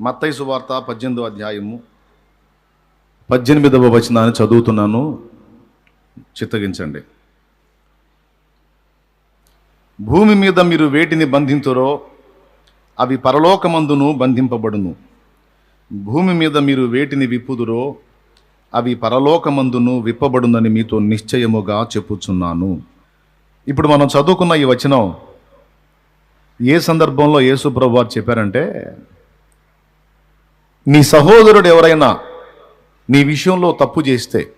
మత్తయి సువార్త పద్దెనిమిదో అధ్యాయము పద్దెనిమిదవ వచనాన్ని చదువుతున్నాను. చిత్తగించండి. భూమి మీద మీరు వేటిని బంధింతురో అవి పరలోకమందును బంధింపబడును. భూమి మీద మీరు వేటిని విప్పుదురో అవి పరలోకమందును విప్పబడునని మీతో నిశ్చయముగా చెప్పుచున్నాను. ఇప్పుడు మనం చదువుకున్న ఈ వచనం ఏ సందర్భంలో యేసు ప్రభు వారు చెప్పారంటే నీ సహోదరుడు ఎవరైనా నీ విషయంలో తప్పు చేస్తే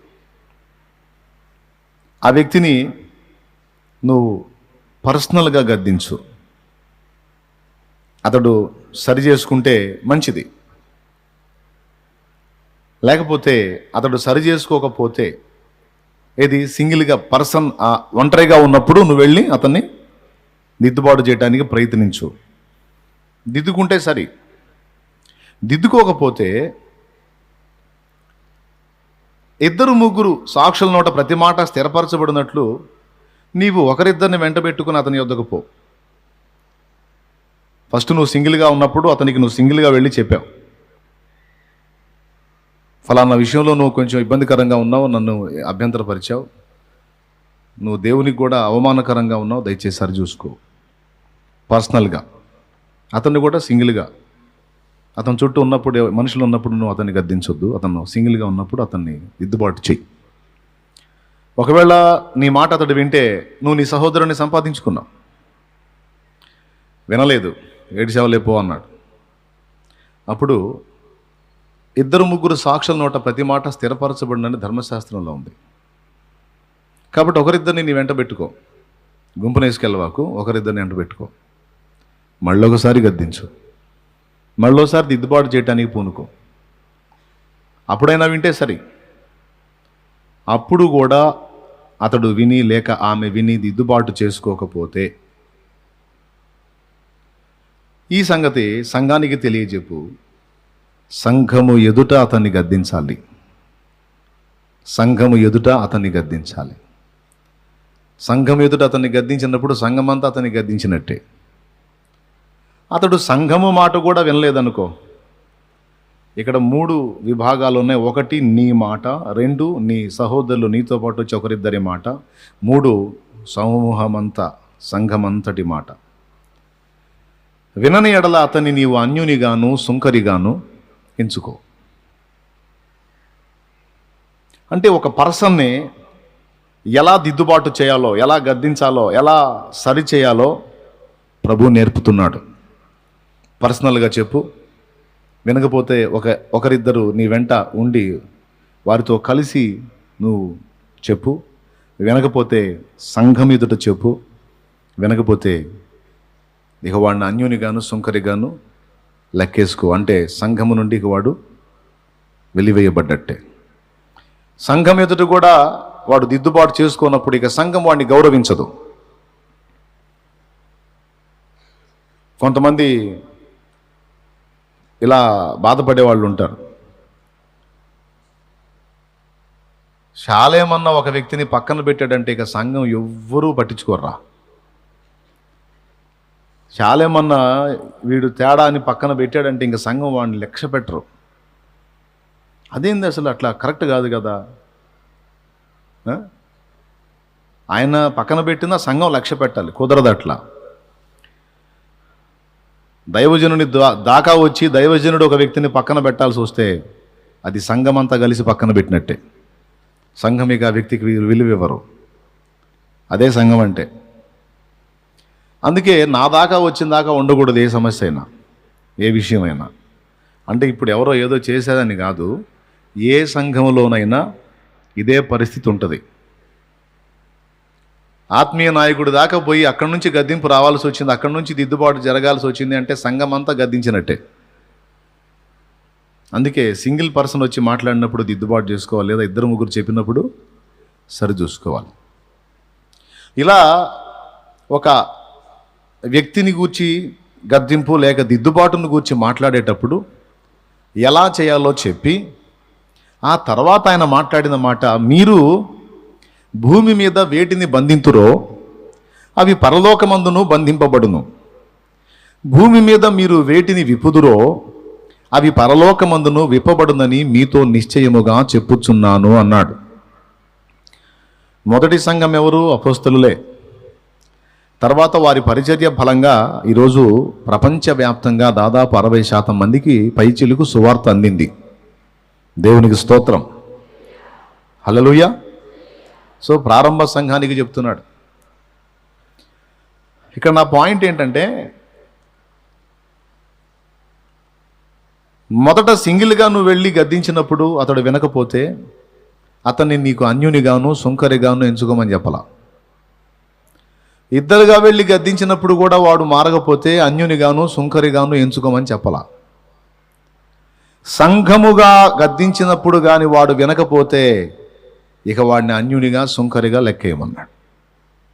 ఆ వ్యక్తిని నువ్వు పర్సనల్గా గద్దించు. అతడు సరి చేసుకుంటే మంచిది. లేకపోతే అతడు సరి చేసుకోకపోతే ఏది సింగిల్గా పర్సన్ ఒంటరిగా ఉన్నప్పుడు నువ్వు వెళ్ళి అతన్ని దిద్దుబాటు చేయడానికి ప్రయత్నించు. దిద్దుకుంటే సరి. దిద్దుకోకపోతే ఇద్దరు ముగ్గురు సాక్షుల నోట ప్రతి మాట స్థిరపరచబడినట్లు నీవు ఒకరిద్దరిని వెంట పెట్టుకుని అతని యొద్దకు పో. ఫస్ట్ నువ్వు సింగిల్గా ఉన్నప్పుడు అతనికి నువ్వు సింగిల్గా వెళ్ళి చెప్పావు. ఫలానా విషయంలో నువ్వు కొంచెం ఇబ్బందికరంగా ఉన్నావు నన్ను అభ్యంతరపరిచావు. నువ్వు దేవునికి కూడా అవమానకరంగా ఉన్నావు దయచేసి సరి చూసుకో. పర్సనల్గా. అతన్ని కూడా సింగిల్గా. అతని చుట్టూ ఉన్నప్పుడు మనుషులు ఉన్నప్పుడు నువ్వు అతన్ని గద్దించొద్దు. అతను సింగిల్గా ఉన్నప్పుడు అతన్ని దిద్దుబాటు చెయ్యి. ఒకవేళ నీ మాట అతడు వింటే నువ్వు నీ సహోదరుని సంపాదించుకున్నావు. వినలేదు. ఏడిసేవలేపో అన్నాడు. అప్పుడు ఇద్దరు ముగ్గురు సాక్షుల నోట ప్రతి మాట స్థిరపరచబడినని ధర్మశాస్త్రంలో ఉంది. కాబట్టి ఒకరిద్దరిని నీ వెంట పెట్టుకో. గుంపునేసుకెళ్ళవాకు ఒకరిద్దరిని వెంట పెట్టుకో. మళ్ళొకసారి గద్దించు. మళ్ళోసారి దిద్దుబాటు చేయడానికి పూనుకో. అప్పుడైనా వింటే సరి. అప్పుడు కూడా అతడు విని లేక ఆమె విని దిద్దుబాటు చేసుకోకపోతే ఈ సంగతి సంఘానికి తెలియజెప్పు. సంఘము ఎదుట అతన్ని గద్దించాలి. సంఘము ఎదుట అతన్ని గద్దించాలి. సంఘం ఎదుట అతన్ని గద్దించినప్పుడు సంఘమంతా అతన్ని గద్దించినట్టే. అతడు సంఘము మాట కూడా వినలేదనుకో. ఇక్కడ మూడు విభాగాలు ఉన్నాయి. ఒకటి నీ మాట రెండు నీ సహోదరులు నీతో పాటు ఒకరిద్దరి మాట మూడు సమూహమంతా సంఘమంతటి మాట. వినని ఎడల అతన్ని నీవు అన్యునిగాను సుంకరిగాను ఎంచుకో. అంటే ఒక పర్సన్ని ఎలా దిద్దుబాటు చేయాలో ఎలా గద్దించాలో ఎలా సరిచేయాలో ప్రభు నేర్పుతున్నాడు. పర్సనల్గా చెప్పు. వినకపోతే ఒక ఒకరిద్దరు నీ వెంట ఉండి వారితో కలిసి నువ్వు చెప్పు. వినకపోతే సంఘం ఎదుట చెప్పు. వినకపోతే ఇక వాడిని అన్యునిగాను సుంకరిగాను లెక్కేసుకో. అంటే సంఘము నుండి ఇక వాడు వెలివేయబడ్డట్టే. సంఘం ఎదుట కూడా వాడు దిద్దుబాటు చేసుకున్నప్పుడు ఇక సంఘం వాడిని గౌరవించదు. కొంతమంది ఇలా బాధపడే వాళ్ళు ఉంటారు శాలేమన్న ఒక వ్యక్తిని పక్కన పెట్టాడంటే ఇక సంఘం ఎవ్వరూ పట్టించుకోర్రా. శాలేమన్న వీడు తేడా అని పక్కన పెట్టాడంటే ఇంక సంఘం వాడిని లక్ష్య పెట్టరు. అదేంది అసలు అట్లా కరెక్ట్ కాదు కదా? ఆయన పక్కన పెట్టినా సంఘం లక్ష్య పెట్టాలి కుదరదు అట్లా. దైవజనుని దా- దాకా వచ్చి దైవజనుడు ఒక వ్యక్తిని పక్కన పెట్టాల్సి వస్తే అది సంఘం అంతా కలిసి పక్కన పెట్టినట్టే. సంఘం ఇక ఆ వ్యక్తికి విలువ ఇవ్వరు. అదే సంఘం అంటే. అందుకే నా దాకా వచ్చిన దాకా ఉండకూడదు ఏ సమస్య అయినా ఏ విషయమైనా. అంటే ఇప్పుడు ఎవరో ఏదో చేసేదని కాదు ఏ సంఘంలోనైనా ఇదే పరిస్థితి ఉంటుంది. ఆత్మీయ నాయకుడి దాకా పోయి అక్కడి నుంచి గద్దింపు రావాల్సి వచ్చింది అక్కడి నుంచి దిద్దుబాటు జరగాల్సి వచ్చింది అంటే సంఘం అంతా గద్దించినట్టే. అందుకే సింగిల్ పర్సన్ వచ్చి మాట్లాడినప్పుడు దిద్దుబాటు చేసుకోవాలి లేదా ఇద్దరు ముగ్గురు చెప్పినప్పుడు సరి చూసుకోవాలి. ఇలా ఒక వ్యక్తిని గూర్చి గద్దింపు లేక దిద్దుబాటును గూర్చి మాట్లాడేటప్పుడు ఎలా చేయాలో చెప్పి ఆ తర్వాత ఆయన మాట్లాడిన మాట మీరు భూమి మీద వేటిని బంధింతురో అవి పరలోకమందును బంధింపబడును. భూమి మీద మీరు వేటిని విపుదురో అవి పరలోకమందును విప్పబడునని మీతో నిశ్చయముగా చెప్పుచున్నాను అన్నాడు. మొదటి సంఘం ఎవరు? అపోస్తలులే. తర్వాత వారి పరిచర్య ఫలంగా ఈరోజు ప్రపంచవ్యాప్తంగా దాదాపు అరవై శాతం మందికి పైచిలుకు సువార్త అందింది. దేవునికి స్తోత్రం. హలలుయా సో ప్రారంభ సంఘానికి చెప్తున్నాడు. ఇక్కడ నా పాయింట్ ఏంటంటే మొదట సింగిల్గా నువ్వు వెళ్ళి గద్దించినప్పుడు అతడు వినకపోతే అతన్ని నీకు అన్యునిగాను సుంకరిగాను ఎంచుకోమని చెప్పలా. ఇద్దరుగా వెళ్ళి గద్దించినప్పుడు కూడా వాడు మారకపోతే అన్యునిగాను సుంకరిగాను ఎంచుకోమని చెప్పలా. సంఘముగా గద్దించినప్పుడు కానీ వాడు వినకపోతే ఇక వాడిని అన్యునిగా సుంకరిగా లెక్కేయమన్నాడు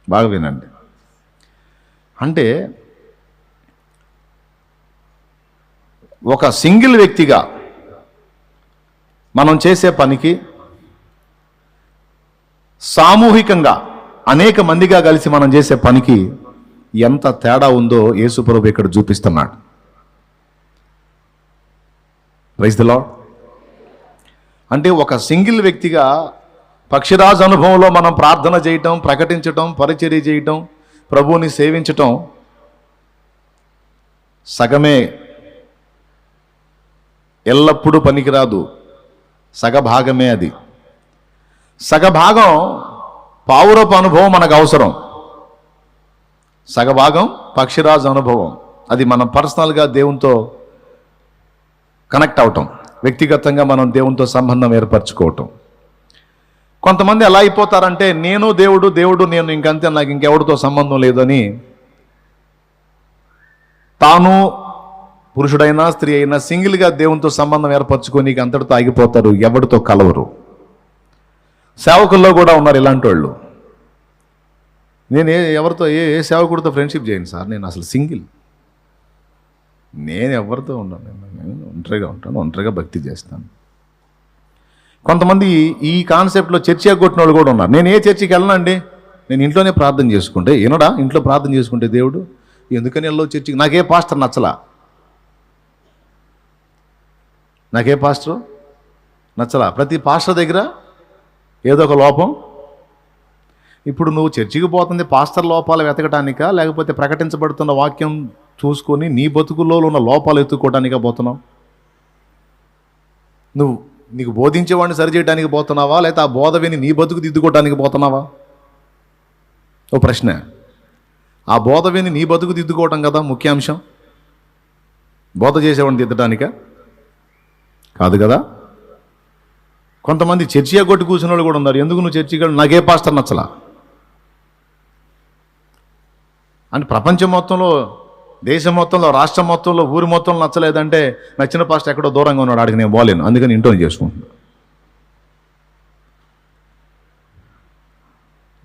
బాగా వినండి. అంటే ఒక సింగిల్ వ్యక్తిగా మనం చేసే పనికి సామూహికంగా అనేక మందిగా కలిసి మనం చేసే పనికి ఎంత తేడా ఉందో యేసుప్రభు ఇక్కడ చూపిస్తున్నాడు. రైస్ దిలో అంటే ఒక సింగిల్ వ్యక్తిగా పక్షిరాజు అనుభవంలో మనం ప్రార్థన చేయటం ప్రకటించటం పరిచర్య చేయటం ప్రభువుని సేవించటం సగమే. ఎల్లప్పుడూ పనికిరాదు. సగభాగమే అది. సగభాగం పావురపు అనుభవం మనకు అవసరం. సగభాగం పక్షిరాజు అనుభవం. అది మనం పర్సనల్గా దేవునితో కనెక్ట్ అవటం. వ్యక్తిగతంగా మనం దేవునితో సంబంధం ఏర్పరచుకోవటం. కొంతమంది ఎలా అయిపోతారంటే నేను దేవుడు దేవుడు నేను ఇంకంతే నాకు ఇంకెవరితో సంబంధం లేదని. తాను పురుషుడైనా స్త్రీ అయినా సింగిల్గా దేవునితో సంబంధం ఏర్పరచుకొని అంతటితో ఆగిపోతారు ఎవరితో కలవరు. సేవకుల్లో కూడా ఉన్నారు ఇలాంటి వాళ్ళు నేను ఏ ఎవరితో ఏ ఏ సేవకుడితో ఫ్రెండ్షిప్ చేయను సార్ నేను అసలు సింగిల్. నేను ఎవరితో ఉండను నేను ఒంటరిగా ఉంటాను ఒంటరిగా భక్తి చేస్తాను. కొంతమంది ఈ కాన్సెప్ట్లో చర్చి ఎగ్గొట్టిన వాళ్ళు కూడా ఉన్నారు. నేను ఏ చర్చికి వెళ్ళనండి నేను ఇంట్లోనే ప్రార్థన చేసుకుంటే వినడా? ఇంట్లో ప్రార్థన చేసుకుంటే దేవుడు? ఎందుకని వెళ్ళో చర్చికి? నాకే పాస్టర్ నచ్చలా. నాకే పాస్టర్ నచ్చలా. ప్రతి పాస్టర్ దగ్గర ఏదో ఒక లోపం. ఇప్పుడు నువ్వు చర్చికి పోతుంది పాస్టర్ లోపాలు వెతకటానికా? లేకపోతే ప్రకటించబడుతున్న వాక్యం చూసుకొని నీ బతుకుల్లో ఉన్న లోపాలు ఎత్తుకోవడానికా పోతున్నావు? నువ్వు నీకు బోధించేవాడిని సరిచేయడానికి పోతున్నావా? లేకపోతే ఆ బోధ విని నీ బతుకు దిద్దుకోవడానికి పోతున్నావా? ఓ ప్రశ్న. ఆ బోధ విని నీ బతుకు దిద్దుకోవటం కదా ముఖ్యాంశం? బోధ చేసేవాడిని దిద్దడానిక కాదు కదా? కొంతమంది చర్చి కొట్టి కూర్చున్న వాళ్ళు కూడా ఉన్నారు. ఎందుకు నువ్వు చర్చికి నాకే పాస్టర్ నచ్చలా? అంటే ప్రపంచం మొత్తంలో దేశం మొత్తంలో రాష్ట్రం మొత్తంలో ఊరి మొత్తంలో నచ్చలేదంటే నచ్చిన పాస్ట్ ఎక్కడో దూరంగా ఉన్నాడు ఆడికి నేను పోలేను. అందుకని ఇంట్లో చేసుకుంటున్నాను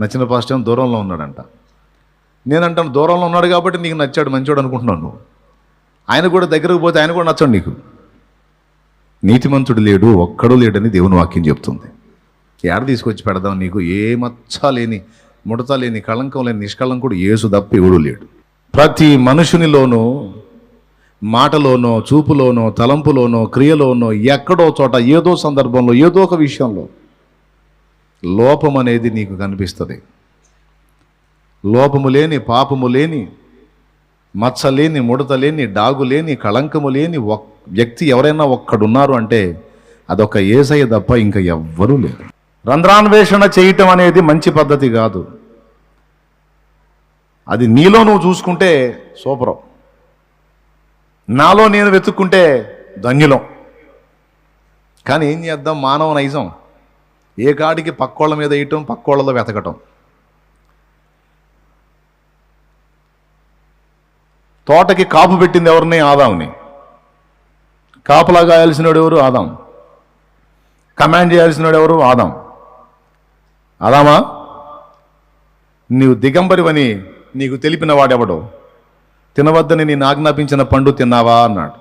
నచ్చిన పాస్ట్ ఏమో దూరంలో ఉన్నాడంట. నేనంటాను దూరంలో ఉన్నాడు కాబట్టి నీకు నచ్చాడు మంచోడు అనుకుంటున్నాను నువ్వు. ఆయన కూడా దగ్గరకు పోతే ఆయన కూడా నచ్చాడు నీకు. నీతిమంతుడు లేడు ఒక్కడు లేడని దేవుని వాక్యం చెప్తుంది. ఏడ తీసుకొచ్చి పెడదాం నీకు? ఏ మచ్చ లేని ముడత లేని కళంకం లేని నిష్కళంకుడు ఏసు తప్ప ఎవడూ లేడు. ప్రతి మనుషునిలోనూ మాటలోనో చూపులోనో తలంపులోనో క్రియలోనో ఎక్కడో చోట ఏదో సందర్భంలో ఏదో ఒక విషయంలో లోపం అనేది నీకు కనిపిస్తుంది. లోపము లేని పాపము లేని మచ్చ లేని ముడత లేని డాగు లేని కళంకము లేని ఒక్ వ్యక్తి ఎవరైనా ఒక్కడున్నారు అంటే అదొక ఏసయ్య తప్ప ఇంకా ఎవ్వరూ లేరు. రంధ్రాన్వేషణ చేయటం అనేది మంచి పద్ధతి కాదు. అది నీలో నువ్వు చూసుకుంటే సూపరం. నాలో నేను వెతుక్కుంటే ధన్యులం. కానీ ఏం చేద్దాం? మానవ నైజం. ఏ కాడికి పక్కోళ్ళ మీద వేయటం పక్కోళ్ళలో వెతకటం. తోటకి కాపు పెట్టింది ఎవరిని? ఆదాంని కాపలా గాయాల్సినోడు ఎవరు? ఆదాం. కమాండ్ చేయాల్సినోడు ఎవరు? ఆదాం. ఆదామా? నీవు దిగంబరివని నీకు తెలిపిన వాడెవడో? తినవద్దని నేను ఆజ్ఞాపించిన పండు తిన్నావా? అన్నాడు.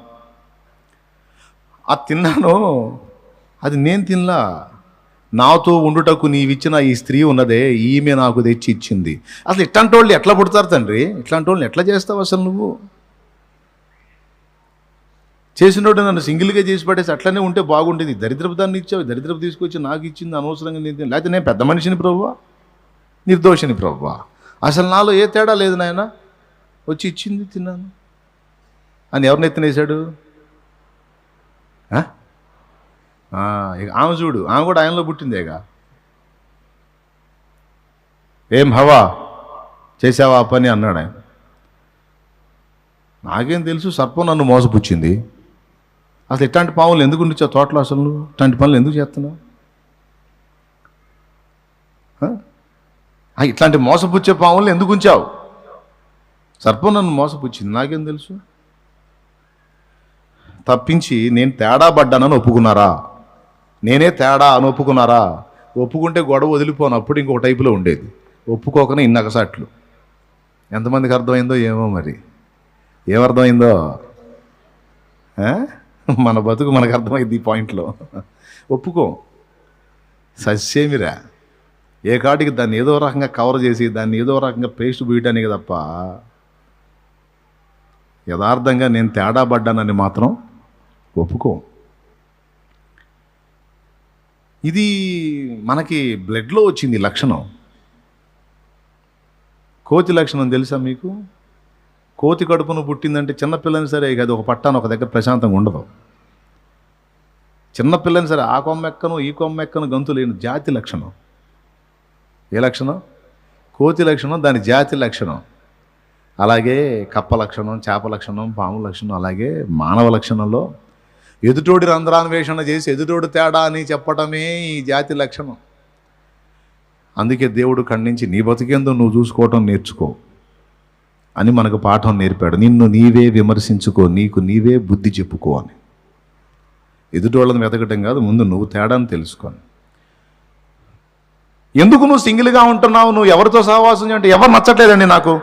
ఆ తిన్నాను. అది నేను తినలా. నాతో ఉండుటకు నీవిచ్చిన ఈ స్త్రీ ఉన్నదే ఈమె నాకు తెచ్చి ఇచ్చింది. అసలు ఇట్లాంటి వాళ్ళు ఎట్లా పుడతారు తండ్రి? ఇట్లాంటి వాళ్ళని ఎట్లా చేస్తావు అసలు నువ్వు? చేసినోడు నన్ను సింగిల్గా చేసి పడేసి అట్లనే ఉంటే బాగుండేది. దరిద్రపు దాన్ని ఇచ్చావు. దరిద్రపు తీసుకొచ్చి నాకు ఇచ్చింది అనవసరంగా నేను లేకపోతే నేను పెద్ద మనిషిని ప్రభువా నిర్దోషిని ప్రభువా అసలు నాలో ఏ తేడా లేదు నాయన. వచ్చి ఇచ్చింది తిన్నాను. అని ఎవరిని ఎత్తినేశాడు? ఇక ఆమె చూడు ఆమె కూడా ఆయనలో పుట్టిందేగా ఏం హవా? చేసావా ఆ పని? అన్నాడు ఆయన. నాకేం తెలుసు సర్పం నన్ను మోసపుచ్చింది. అసలు ఇట్లాంటి పాములు ఎందుకు ఉండిచ్చావు తోటలో అసలు ఇట్లాంటి పనులు ఎందుకు చేస్తున్నావు? ఇట్లాంటి మోసపుచ్చే పాములు ఎందుకు ఉంచావు? సర్పం నన్ను మోసపుచ్చింది నాకేం తెలుసు? తప్పించి నేను తేడా పడ్డానని ఒప్పుకున్నారా? నేనే తేడా అని ఒప్పుకున్నారా? ఒప్పుకుంటే గొడవ వదిలిపోను అప్పుడు ఇంకొక టైపులో ఉండేది. ఒప్పుకోకనే ఇన్నకసాట్లు ఎంతమందికి అర్థమైందో ఏమో మరి. ఏమర్థమైందో? మన బతుకు మనకు అర్థమైంది ఈ పాయింట్లో. ఒప్పుకో. సస్యేమిరా. ఏ కాటికి దాన్ని ఏదో రకంగా కవర్ చేసి దాన్ని ఏదో రకంగా పేస్ట్ బీయటానికి తప్ప యథార్థంగా నేను తేడా పడ్డానని మాత్రం ఒప్పుకో. ఇది మనకి బ్లడ్లో వచ్చింది లక్షణం. కోతి లక్షణం తెలుసా మీకు? కోతి కడుపును పుట్టిందంటే చిన్నపిల్లని సరే అది ఒక పట్టాను ఒక దగ్గర ప్రశాంతంగా ఉండదు. చిన్నపిల్లని సరే ఆ కొమ్మ ఎక్కను ఈ కొమ్మ ఎక్కను గంతు లేని జాతి లక్షణం. ఏ లక్షణం? కోతి లక్షణం దాని జాతి లక్షణం. అలాగే కప్ప లక్షణం చేప లక్షణం పాము లక్షణం అలాగే మానవ లక్షణంలో ఎదుటోడి రంధ్రాన్వేషణ చేసి ఎదుటోడు తేడా అని చెప్పటమే ఈ జాతి లక్షణం. అందుకే దేవుడు ఖండించి నీ బతికేందో నువ్వు చూసుకోవటం నేర్చుకో అని మనకు పాఠం నేర్పాడు. నిన్ను నీవే విమర్శించుకో నీకు నీవే బుద్ధి చెప్పుకో అని. ఎదుటోళ్ళని వెతకటం కాదు ముందు నువ్వు తేడాను తెలుసుకోని ఎందుకు నువ్వు సింగిల్గా ఉంటున్నావు? నువ్వు ఎవరితో సహవాసం అంటే ఎవరు నచ్చట్లేదండి నాకు.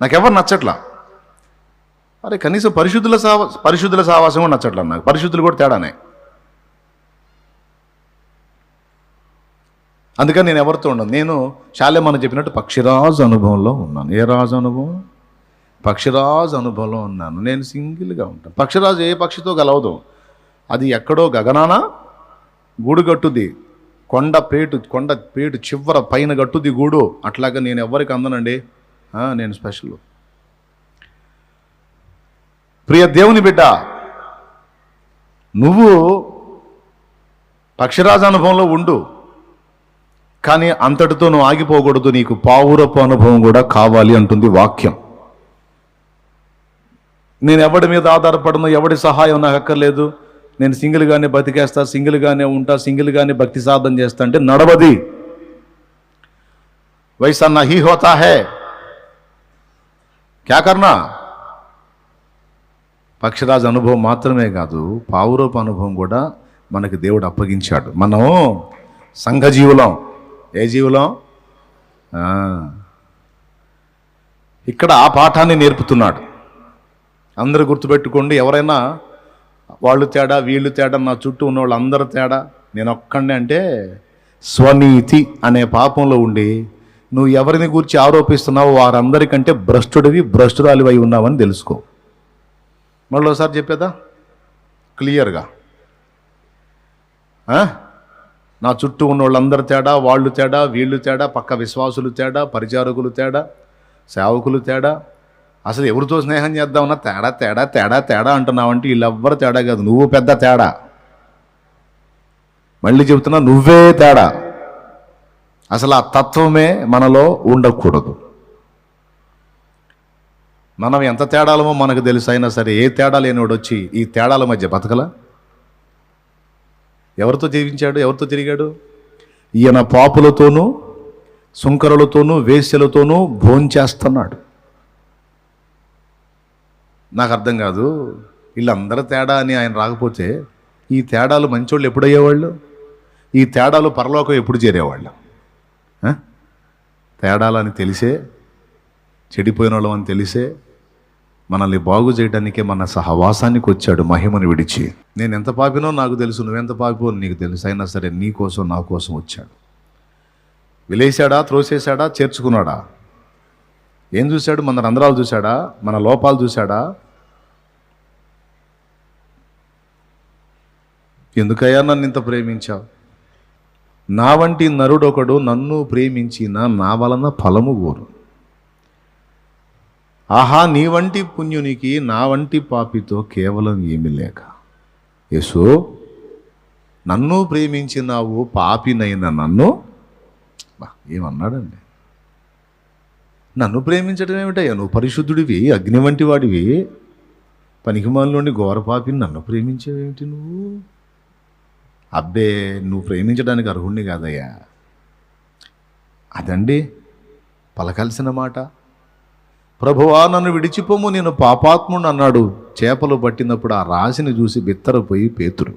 నాకెవరు నచ్చట్లా? అరే కనీసం పరిశుద్ధుల సహవా పరిశుద్ధుల సహవాసం కూడా నచ్చట్లా నాకు. పరిశుద్ధులు కూడా తేడానే. అందుకని నేను ఎవరితో ఉండను. నేను శాలేమని చెప్పినట్టు పక్షిరాజు అనుభవంలో ఉన్నాను. ఏ రాజు అనుభవం? పక్షిరాజు అనుభవంలో ఉన్నాను. నేను సింగిల్గా ఉంటాను. పక్షిరాజు ఏ పక్షితో గలవదు అది ఎక్కడో గగనాన గూడుగట్టుది కొండ పేటు కొండ పేటు చివర పైన గట్టు గూడు. అట్లాగా నేను ఎవరికి అందనండి. నేను స్పెషల్. ప్రియ దేవుని బిడ్డ నువ్వు పక్షిరాజ అనుభవంలో ఉండు. కానీ అంతటితో నువ్వు ఆగిపోకూడదు. నీకు పావురపు అనుభవం కూడా కావాలి అంటుంది వాక్యం. నేను ఎవడి మీద ఆధారపడను ఎవడి సహాయం నాకు అక్కర్లేదు. నేను సింగిల్గానే బతికేస్తా సింగిల్గానే ఉంటా సింగిల్గానే భక్తి సాధన చేస్తా అంటే నడవది. వైసా నహీ హోతా హే. క్యా కర్నా? పక్షిరాజు అనుభవం మాత్రమే కాదు పావురూప అనుభవం కూడా మనకి దేవుడు అప్పగించాడు. మనం సంఘజీవులం ఏ జీవులం? ఇక్కడ ఆ పాఠాన్ని నేర్పుతున్నాడు. అందరూ గుర్తుపెట్టుకోండి ఎవరైనా వాళ్ళు తేడా వీళ్ళు తేడా నా చుట్టూ ఉన్న వాళ్ళు తేడా. నేను ఒక్కడే అంటే స్వనీతి అనే పాపంలో ఉండి నువ్వు ఎవరిని గురించి ఆరోపిస్తున్నావో వారందరికంటే భ్రష్టుడివి భ్రష్టురాలివై ఉన్నావని తెలుసుకో. మళ్ళీ ఒకసారి చెప్పేదా? క్లియర్గా. నా చుట్టూ ఉన్న వాళ్ళందరూ తేడా వాళ్ళు తేడా వీళ్ళు తేడా పక్క విశ్వాసులు తేడా పరిచారకులు తేడా సేవకులు తేడా అసలు ఎవరితో స్నేహం చేద్దామన్నా తేడా తేడా తేడా తేడా అంటున్నావంటే వీళ్ళెవ్వరు తేడా కాదు. నువ్వు పెద్ద తేడా. మళ్ళీ చెబుతున్నా నువ్వే తేడా. అసలు ఆ తత్వమే మనలో ఉండకూడదు. మనం ఎంత తేడాలమో మనకు తెలుసు. అయినా సరే ఏ తేడా లేనివాడు వచ్చి ఈ తేడాల మధ్య బతకలా? ఎవరితో జీవించాడు? ఎవరితో తిరిగాడు? ఈయన పాపులతోనూ సుంకరులతోనూ వేశ్యలతోనూ భోంచేస్తున్నాడు. నాకు అర్థం కాదు. వీళ్ళందరూ తేడా అని ఆయన రాకపోతే ఈ తేడాలు మంచోళ్ళు ఎప్పుడయ్యేవాళ్ళు ఈ తేడాలు పరలోకం ఎప్పుడు చేరేవాళ్ళు? తేడాలని తెలిసే చెడిపోయిన వాళ్ళం అని తెలిసే మనల్ని బాగు చేయడానికే మన సహవాసానికి వచ్చాడు మహిమను విడిచి. నేను ఎంత పాపినో నాకు తెలుసు నువ్వెంత పాపినో నీకు తెలుసు. అయినా సరే నీ కోసం నా కోసం వచ్చాడు. విలేసాడా త్రోసేశాడా చేర్చుకున్నాడా? ఏం చూశాడు? మన రంధ్రాలు చూశాడా? మన లోపాలు చూశాడా? ఎందుకయ్యా నన్ను ఇంత ప్రేమించావు? నా వంటి నరుడొకడు నన్ను ప్రేమించిన నా వలన ఫలము కోరు ఆహా నీ వంటి పుణ్యునికి నా వంటి పాపితో కేవలం ఏమి లేక. యేసు నన్ను ప్రేమించినావు పాపినైన నన్ను? ఏమన్నాడండి? నన్ను ప్రేమించడం ఏమిటయ్యా? నువ్వు పరిశుద్ధుడివి అగ్ని వంటి వాడివి పనికిమాలలోని ఘోరపాపిని నన్ను ప్రేమించేవేమిటి నువ్వు? అబ్బే నువ్వు ప్రేమించడానికి అర్హుణ్ణి కాదయ్యా. అదండి పలకాల్సిన మాట. ప్రభువా నన్ను విడిచిపోము నేను పాపాత్ముడు అన్నాడు. చేపలు పట్టినప్పుడు ఆ రాశిని చూసి బిత్తరపోయి పేతురు.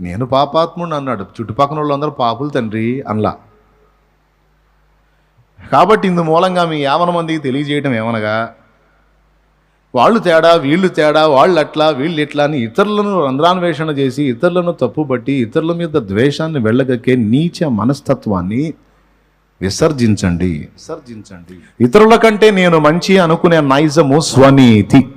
నేను పాపాత్ముడు అన్నాడు. చుట్టుపక్కల వాళ్ళందరూ పాపులు తండ్రి అనలా. కాబట్టి ఇందు మూలంగా మీ యావన మందికి తెలియజేయడం ఏమనగా వాళ్ళు తేడా వీళ్ళు తేడా వాళ్ళు అట్లా వీళ్ళు ఇట్లా అని ఇతరులను రంధ్రాన్వేషణ చేసి ఇతరులను తప్పుబట్టి ఇతరుల మీద ద్వేషాన్ని వెళ్ళగక్కే నీచ మనస్తత్వాన్ని విసర్జించండి. విసర్జించండి. ఇతరుల కంటే నేను మంచి అనుకునే నైజము స్వనీతి.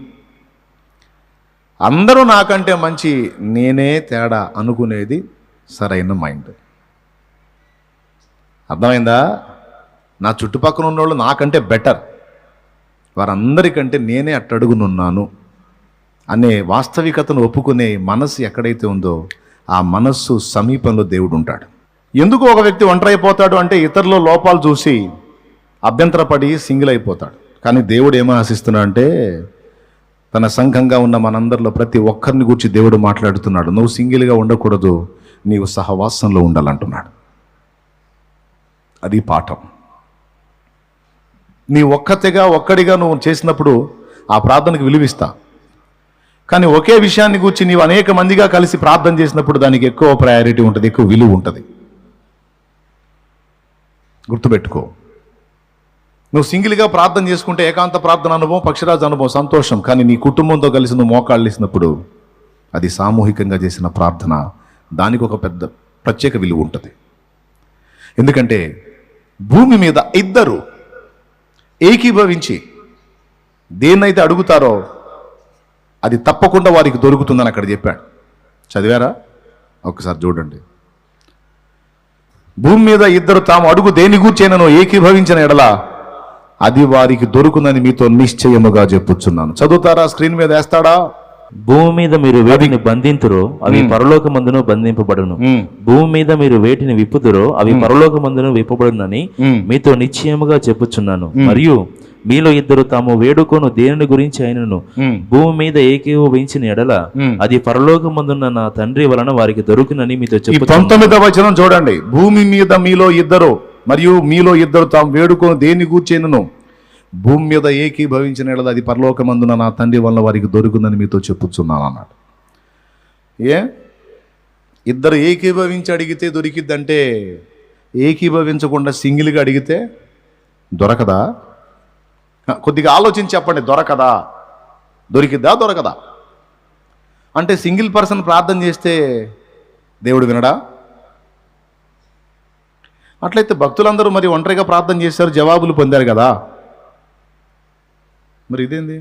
అందరూ నాకంటే మంచి నేనే తేడా అనుకునేది సరైన మైండ్. అర్థమైందా? నా చుట్టుపక్కల ఉన్నోళ్ళు నాకంటే బెటర్ వారందరికంటే నేనే అట్టడుగునున్నాను అనే వాస్తవికతను ఒప్పుకునే మనసు ఎక్కడైతే ఉందో ఆ మనస్సు సమీపంలో దేవుడు ఉంటాడు ఎందుకు ఒక వ్యక్తి ఒంటరైపోతాడు అంటే ఇతరుల లోపాలు చూసి అభ్యంతరపడి సింగిల్ అయిపోతాడు. కానీ దేవుడు ఏమో ఆశిస్తున్నాడు అంటే తన సంఘంగా ఉన్న మనందరిలో ప్రతి ఒక్కరిని గురించి దేవుడు మాట్లాడుతున్నాడు. నువ్వు సింగిల్గా ఉండకూడదు నీవు సహవాసంలో ఉండాలంటున్నాడు. అది పాఠం. నీ ఒక్కతేగా ఒక్కడిగా నువ్వు చేసినప్పుడు ఆ ప్రార్థనకు విలువిస్తా. కానీ ఒకే విషయాన్ని గురించి నీవు అనేక మందిగా కలిసి ప్రార్థన చేసినప్పుడు దానికి ఎక్కువ ప్రయారిటీ ఉంటుంది ఎక్కువ విలువ ఉంటుంది. గుర్తుపెట్టుకో. నువ్వు సింగిల్గా ప్రార్థన చేసుకుంటే ఏకాంత ప్రార్థన అనుభవం పక్షిరాజు అనుభవం సంతోషం. కానీ నీ కుటుంబంతో కలిసి నువ్వు మోకాళ్ళేసినప్పుడు అది సామూహికంగా చేసిన ప్రార్థన దానికి ఒక పెద్ద ప్రత్యేక విలువ ఉంటుంది. ఎందుకంటే భూమి మీద ఇద్దరు ఏకీభవించి దేన్నైతే అడుగుతారో అది తప్పకుండా వారికి దొరుకుతుందని అక్కడ చెప్పాడు. చదివారా? ఒకసారి చూడండి. భూమి మీద ఇద్దరు తాము అడుగు దేని గూర్చేనను ఏకీభవించిన ఎడల అది వారికి దొరుకునని మీతో నిశ్చయముగా చెప్పుచున్నాను. చదువుతారా? స్క్రీన్ మీద వేస్తాడా? భూమి మీద మీరు వేటిని బంధింతురో అవి పరలోకమందును బంధింపబడును. ఉమ్, భూమి మీద మీరు వేటిని విప్పుదురో అవి పరలోకమందును విప్పబడునని ఉమ్. మీతో నిశ్చయముగా చెప్పుచున్నాను. మరియు మీలో ఇద్దరు తాము వేడుకొను దేనిని గురించి అయినను. భూమి మీద ఏకీభవించిన ఎడల. అది పరలోకమందున్న నా తండ్రి వలన వారికి దొరుకునని మీతో చెప్పు పంతొమ్మిదవ వచనం చూడండి. భూమి మీద మీలో ఇద్దరు మరియు మీలో ఇద్దరు తాము వేడుకొని దేని కూర్చేనను భూమి మీద ఏకీభవించిన ఎడల అది పరలోకమందున నా తండ్రి వల్ల వారికి దొరుకుందని మీతో చెప్పుచున్నాను అన్నాడు. ఏ? ఇద్దరు ఏకీభవించి అడిగితే దొరికిద్దంటే ఏకీభవించకుండా సింగిల్గా అడిగితే దొరకదా? కొద్దిగా ఆలోచించి చెప్పండి దొరకదా? దొరికిద్దా దొరకదా? అంటే సింగిల్ పర్సన్ ప్రార్థన చేస్తే దేవుడు వినడా? అట్లయితే భక్తులందరూ మరి ఒంటరిగా ప్రార్థన చేశారు జవాబులు పొందారు కదా. మరి ఇదేంది?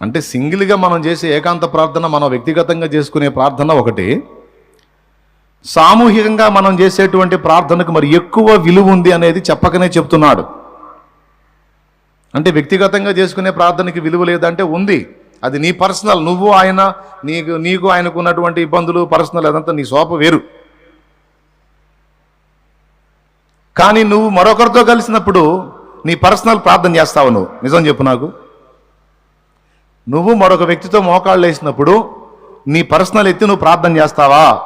అంటే సింగిల్గా మనం చేసే ఏకాంత ప్రార్థన మనం వ్యక్తిగతంగా చేసుకునే ప్రార్థన ఒకటి. సామూహికంగా మనం చేసేటువంటి ప్రార్థనకు మరి ఎక్కువ విలువ ఉంది అనేది చెప్పకనే చెప్తున్నాడు. అంటే వ్యక్తిగతంగా చేసుకునే ప్రార్థనకి విలువ లేదంటే ఉంది. అది నీ పర్సనల్. నువ్వు ఆయన నీకు నీకు ఆయనకు ఉన్నటువంటి ఇబ్బందులు పర్సనల్ అదంతా నీ సోప వేరు. కానీ నువ్వు మరొకరితో కలిసినప్పుడు నీ పర్సనల్ ప్రార్థన చేస్తావు నువ్వు. నిజం చెప్పు నాకు. నువ్వు మరొక వ్యక్తితో మోకాళ్ళు వేసినప్పుడు నీ పర్సనల్ ఎత్తి నువ్వు ప్రార్థన చేస్తావా?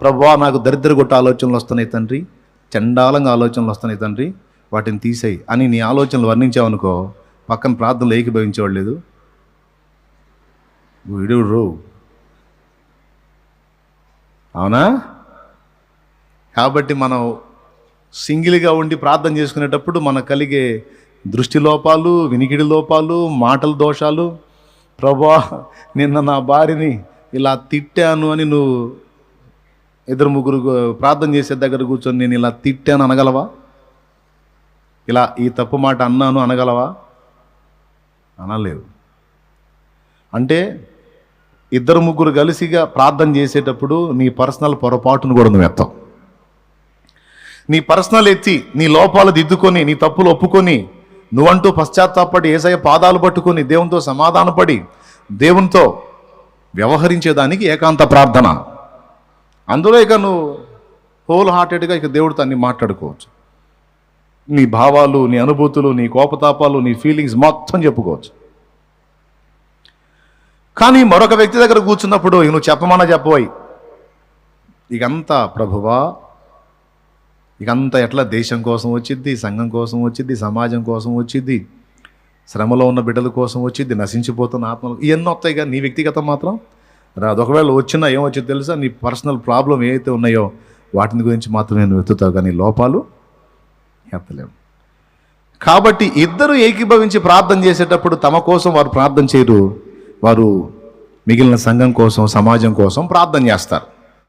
ప్రభువా నాకు దరిద్ర కొట్ట ఆలోచనలు వస్తున్నాయి తండ్రి. చండాలంగా ఆలోచనలు వస్తున్నాయి తండ్రి. వాటిని తీసేయి అని నీ ఆలోచనలు వర్ణించావనుకో పక్కన ప్రార్థనలు ఏకీభవించేవాడు లేదు. వీడు అవునా? కాబట్టి మనం సింగిల్గా ఉండి ప్రార్థన చేసుకునేటప్పుడు మనకు కలిగే దృష్టి లోపాలు వినికిడి లోపాలు మాటల దోషాలు ప్రభా నిన్న నా భార్యని ఇలా తిట్టాను అని నువ్వు ఇద్దరు ముగ్గురు ప్రార్థన చేసే దగ్గర కూర్చొని నేను ఇలా తిట్టాను అనగలవా? ఇలా ఈ తప్పు మాట అన్నాను అనగలవా? అనలేవు అంటే ఇద్దరు ముగ్గురు కలిసిగా ప్రార్థన చేసేటప్పుడు నీ పర్సనల్ పొరపాటును కూడా నువ్వు ఎత్తావు. నీ పర్సనల్ ఎత్తి నీ లోపాలు దిద్దుకొని నీ తప్పులు ఒప్పుకొని నువ్వంటూ పశ్చాత్తాపడి ఏసయ పాదాలు పట్టుకొని దేవునితో సమాధానపడి దేవునితో వ్యవహరించేదానికి ఏకాంత ప్రార్థన. అందులో ఇక నువ్వు హోల్ హార్టెడ్గా ఇక దేవుడితో అన్ని మాట్లాడుకోవచ్చు. నీ భావాలు నీ అనుభూతులు నీ కోపతాపాలు నీ ఫీలింగ్స్ మొత్తం చెప్పుకోవచ్చు. కానీ మరొక వ్యక్తి దగ్గర కూర్చున్నప్పుడు ఇక నువ్వు చెప్పమన్నా చెప్పబోయి ఇకంతా ప్రభువా ఇకంతా ఎట్లా దేశం కోసం వచ్చిద్ది సంఘం కోసం వచ్చిద్ది సమాజం కోసం వచ్చిద్ది శ్రమలో ఉన్న బిడ్డల కోసం వచ్చిద్ది నశించిపోతున్న ఆత్మలు ఇవన్నీ వస్తాయి కానీ నీ వ్యక్తిగతం మాత్రం రాదు. ఒకవేళ వచ్చినా ఏమొచ్చింది తెలుసా? నీ పర్సనల్ ప్రాబ్లం ఏవైతే ఉన్నాయో వాటిని గురించి మాత్రమే నేను వెతుతావు కానీ లోపాలు ఎత్తలేము కాబట్టి ఇద్దరు ఏకీభవించి ప్రార్థన చేసేటప్పుడు తమ కోసం వారు ప్రార్థన చేయరు. వారు మిగిలిన సంఘం కోసం సమాజం కోసం ప్రార్థన చేస్తారు.